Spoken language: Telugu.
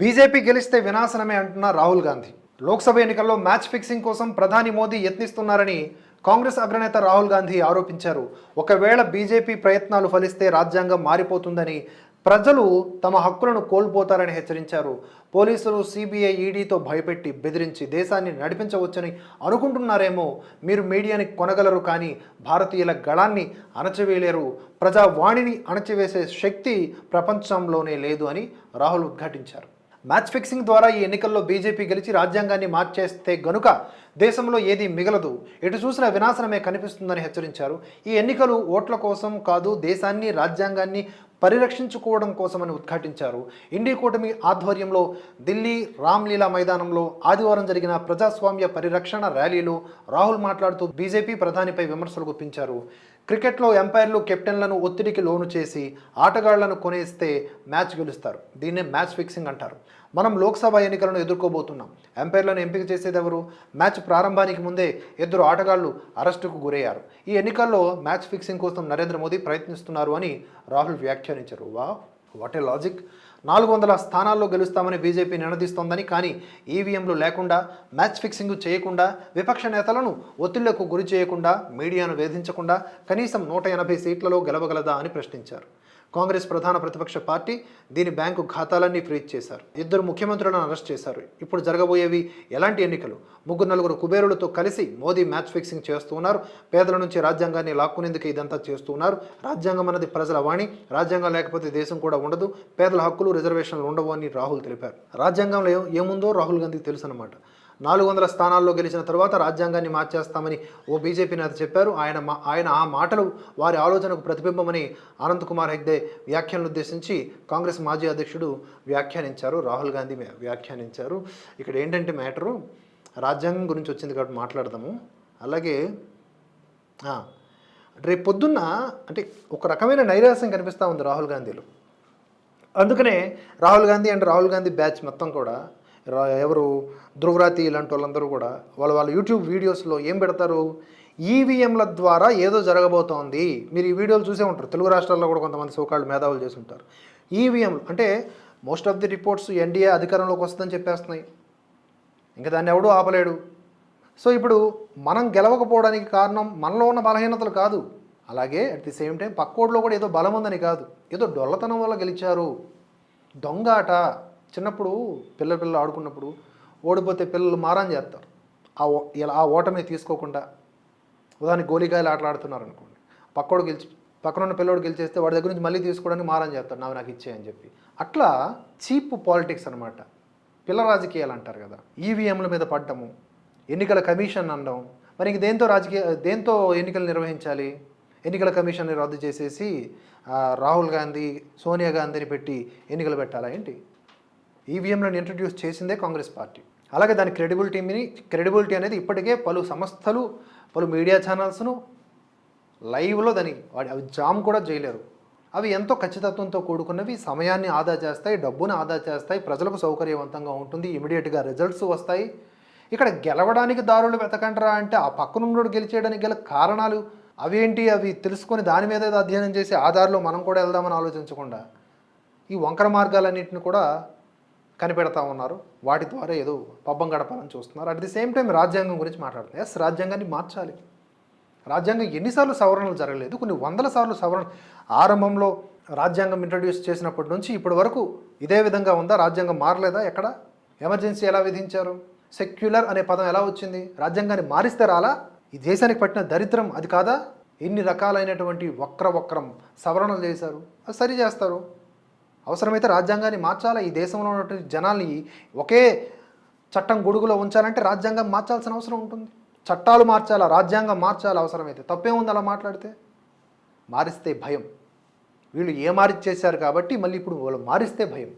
బీజేపీ గెలిస్తే వినాశనమే అంటున్న రాహుల్ గాంధీ. లోక్సభ ఎన్నికల్లో మ్యాచ్ ఫిక్సింగ్ కోసం ప్రధాని మోదీ యత్నిస్తున్నారని కాంగ్రెస్ అగ్రనేత రాహుల్ గాంధీ ఆరోపించారు. ఒకవేళ బీజేపీ ప్రయత్నాలు ఫలిస్తే రాజ్యాంగం మారిపోతుందని ప్రజలు తమ హక్కులను కోల్పోతారని హెచ్చరించారు. పోలీసులు సిబిఐ ఈడీతో భయపెట్టి బెదిరించి దేశాన్ని నడిపించవచ్చని అనుకుంటున్నారేమో మీరు మీడియాని కొనగలరు కానీ భారతీయుల గళాన్ని అణచివేయలేరు. ప్రజావాణిని అణచివేసే శక్తి ప్రపంచంలోనే లేదు అని రాహుల్ ఉద్ఘాటించారు. మ్యాచ్ ఫిక్సింగ్ ద్వారా ఈ ఎన్నికల్లో బీజేపీ గెలిచి రాజ్యాంగాన్ని మార్చేస్తే గనుక దేశంలో ఏది మిగలదు. ఎటు చూసిన వినాశనమే కనిపిస్తుందని హెచ్చరించారు. ఈ ఎన్నికలు ఓట్ల కోసం కాదు దేశాన్ని రాజ్యాంగాన్ని పరిరక్షించుకోవడం కోసమని ఉద్ఘాటించారు. ఇండి కూటమి ఆధ్వర్యంలో ఢిల్లీ రామ్లీలా మైదానంలో ఆదివారం జరిగిన ప్రజాస్వామ్య పరిరక్షణ ర్యాలీలో రాహుల్ మాట్లాడుతూ బీజేపీ ప్రధానిపై విమర్శలు గుప్పించారు. క్రికెట్లో ఎంపైర్లు కెప్టెన్లను ఒత్తిడికి లోను చేసి ఆటగాళ్ళను కొనేస్తే మ్యాచ్ గెలుస్తారు. దీన్నే మ్యాచ్ ఫిక్సింగ్ అంటారు. మనం లోక్సభ ఎన్నికలను ఎదుర్కోబోతున్నాం. ఎంపైర్లను ఎంపిక చేసేది ఎవరు మ్యాచ్ ప్రారంభానికి ముందే ఇద్దరు ఆటగాళ్ళు అరెస్టుకు గురయ్యారు. ఈ ఎన్నికల్లో మ్యాచ్ ఫిక్సింగ్ కోసం నరేంద్ర మోదీ ప్రయత్నిస్తున్నారు అని రాహుల్ వ్యాఖ్యానించారు. వా వాట్ ఏ లాజిక్. నాలుగు వందల స్థానాల్లో గెలుస్తామని బీజేపీ నినదిస్తోందని కానీ ఈవీఎంలు లేకుండా మ్యాచ్ ఫిక్సింగ్ చేయకుండా విపక్ష నేతలను ఒత్తిళ్ళకు గురి చేయకుండా మీడియాను వేధించకుండా కనీసం నూట ఎనభై సీట్లలో గెలవగలదా అని ప్రశ్నించారు. కాంగ్రెస్ ప్రధాన ప్రతిపక్ష పార్టీ దీని బ్యాంకు ఖాతాలన్నీ ఫ్రీజ్ చేశారు. ఇద్దరు ముఖ్యమంత్రులను అరెస్ట్ చేశారు. ఇప్పుడు జరగబోయేవి ఎలాంటి ఎన్నికలు? ముగ్గురు నలుగురు కుబేరులతో కలిసి మోదీ మ్యాచ్ ఫిక్సింగ్ చేస్తూ ఉన్నారు. పేదల నుంచి రాజ్యాంగాన్ని లాక్కునేందుకు ఇదంతా చేస్తూ ఉన్నారు. రాజ్యాంగం అన్నది ప్రజల వాణి. రాజ్యాంగం లేకపోతే దేశం కూడా ఉండదు. పేదల హక్కులు రిజర్వేషన్లు ఉండవు అని రాహుల్ తెలిపారు. రాజ్యాంగంలో ఏముందో రాహుల్ గాంధీకి తెలుసు అనమాట నాలుగు వందల స్థానాల్లో గెలిచిన తర్వాత రాజ్యాంగాన్ని మార్చేస్తామని ఓ బీజేపీ నేత చెప్పారు. ఆయన మా ఆయన ఆ మాటలు వారి ఆలోచనకు ప్రతిబింబమని అనంత్ కుమార్ హెగ్డే వ్యాఖ్యలను ఉద్దేశించి కాంగ్రెస్ మాజీ అధ్యక్షుడు వ్యాఖ్యానించారు. రాహుల్ గాంధీ వ్యాఖ్యానించారు. ఇక్కడ ఏంటంటే మ్యాటరు రాజ్యాంగం గురించి వచ్చింది కాబట్టి మాట్లాడదాము. అలాగే రేపు పొద్దున్న అంటే ఒక రకమైన నైరాశ్యం కనిపిస్తూ ఉంది రాహుల్ గాంధీలో. అందుకనే రాహుల్ గాంధీ అండ్ రాహుల్ గాంధీ బ్యాచ్ మొత్తం కూడా ఎవరు? ధ్రువరాతి ఇలాంటి వాళ్ళందరూ కూడా. వాళ్ళ వాళ్ళ యూట్యూబ్ వీడియోస్లో ఏం పెడతారు? ఈవీఎంల ద్వారా ఏదో జరగబోతోంది. మీరు ఈ వీడియోలు చూసే ఉంటారు. తెలుగు రాష్ట్రాల్లో కూడా కొంతమంది సోకాళ్ళు మేధావులు చేసి ఉంటారు. ఈవీఎంలు అంటే most of the reports NDA అధికారంలోకి వస్తుందని చెప్పేస్తున్నాయి. ఇంకా దాన్ని ఎవడూ ఆపలేడు. సో ఇప్పుడు మనం గెలవకపోవడానికి కారణం మనలో ఉన్న బలహీనతలు కాదు. అలాగే అట్ ది సేమ్ టైం పక్కోడిలో కూడా ఏదో బలం ఉందని కాదు. ఏదో డొల్లతనం వల్ల గెలిచారు. దొంగ ఆట చిన్నప్పుడు పిల్ల పిల్లలు ఆడుకున్నప్పుడు ఓడిపోతే పిల్లలు మారం చేస్తారు. ఆ ఓ- ఇలా ఆ ఓటమి తీసుకోకుండా ఉదాహరణ గోలికాయలు ఆటలాడుతున్నారు అనుకోండి. పక్కోడు గెలిచి పక్కన ఉన్న పిల్లోడు గెలిచేస్తే వాడి దగ్గర నుంచి మళ్ళీ తీసుకోవడానికి మారం చేస్తాడు. నాకు నాకు ఇచ్చే అని చెప్పి. అట్లా చీప్ పాలిటిక్స్ అనమాట పిల్ల రాజకీయాలు అంటారు కదా. ఈవీఎంల మీద పడ్డము ఎన్నికల కమిషన్ అనడం. మరి ఇంక దేంతో రాజకీయ దేంతో ఎన్నికలు నిర్వహించాలి? ఎన్నికల కమిషన్ని రద్దు చేసేసి రాహుల్ గాంధీ సోనియా గాంధీని పెట్టి ఎన్నికలు పెట్టాలా ఏంటి? ఈవీఎంలను ఇంట్రడ్యూస్ చేసిందే కాంగ్రెస్ పార్టీ. అలాగే దాని క్రెడిబిలిటీని క్రెడిబిలిటీ అనేది ఇప్పటికే పలు సంస్థలు పలు మీడియా ఛానల్స్ను లైవ్లో దాని వాడి అవి జామ్ కూడా చేయలేరు. అవి ఎంతో ఖచ్చితత్వంతో కూడుకున్నవి సమయాన్ని ఆదా చేస్తాయి డబ్బును ఆదా చేస్తాయి ప్రజలకు సౌకర్యవంతంగా ఉంటుంది ఇమీడియట్గా రిజల్ట్స్ వస్తాయి. ఇక్కడ గెలవడానికి దారులు వెతకంటరా అంటే ఆ పక్కనున్నోడు గెలిచేయడానికి గల కారణాలు అవేంటి? అవి తెలుసుకొని దాని మీద అధ్యయనం చేసి ఆ దారిలో మనం కూడా వెళ్దామని ఆలోచించకుండా ఈ వంకర మార్గాలన్నింటిని కూడా కనిపెడతా ఉన్నారు. వాటి ద్వారా ఏదో పబ్బం గడపాలని చూస్తున్నారు. అట్ ది సేమ్ టైం రాజ్యాంగం గురించి మాట్లాడుతున్నారు ఎస్ రాజ్యాంగాన్ని మార్చాలి. రాజ్యాంగం ఎన్నిసార్లు సవరణలు జరగలేదు. కొన్ని వందల సార్లు సవరణ ఆరంభంలో రాజ్యాంగం ఇంట్రడ్యూస్ చేసినప్పటి నుంచి ఇప్పటి వరకు ఇదే విధంగా ఉందా? రాజ్యాంగం మారలేదా? ఎక్కడ? ఎమర్జెన్సీ ఎలా విధించారు? సెక్యులర్ అనే పదం ఎలా వచ్చింది? రాజ్యాంగాన్ని మారిస్తే రాలా? ఈ దేశానికి పట్టిన దరిద్రం అది కాదా? ఎన్ని రకాలైనటువంటి వక్ర వక్రం సవరణలు చేశారు? అది సరి చేస్తారు. అవసరమైతే రాజ్యాంగాన్ని మార్చాలా? ఈ దేశంలో ఉన్నటువంటి జనాల్ని ఒకే చట్టం గొడుగులో ఉంచాలంటే రాజ్యాంగం మార్చాల్సిన అవసరం ఉంటుంది. చట్టాలు మార్చాలా? రాజ్యాంగం మార్చాలా? అవసరమైతే తప్పేముంది అలా మాట్లాడితే? మారిస్తే భయం. వీళ్ళు ఏ మారిచ్చేశారు కాబట్టి మళ్ళీ ఇప్పుడు వాళ్ళు మారిస్తే భయం.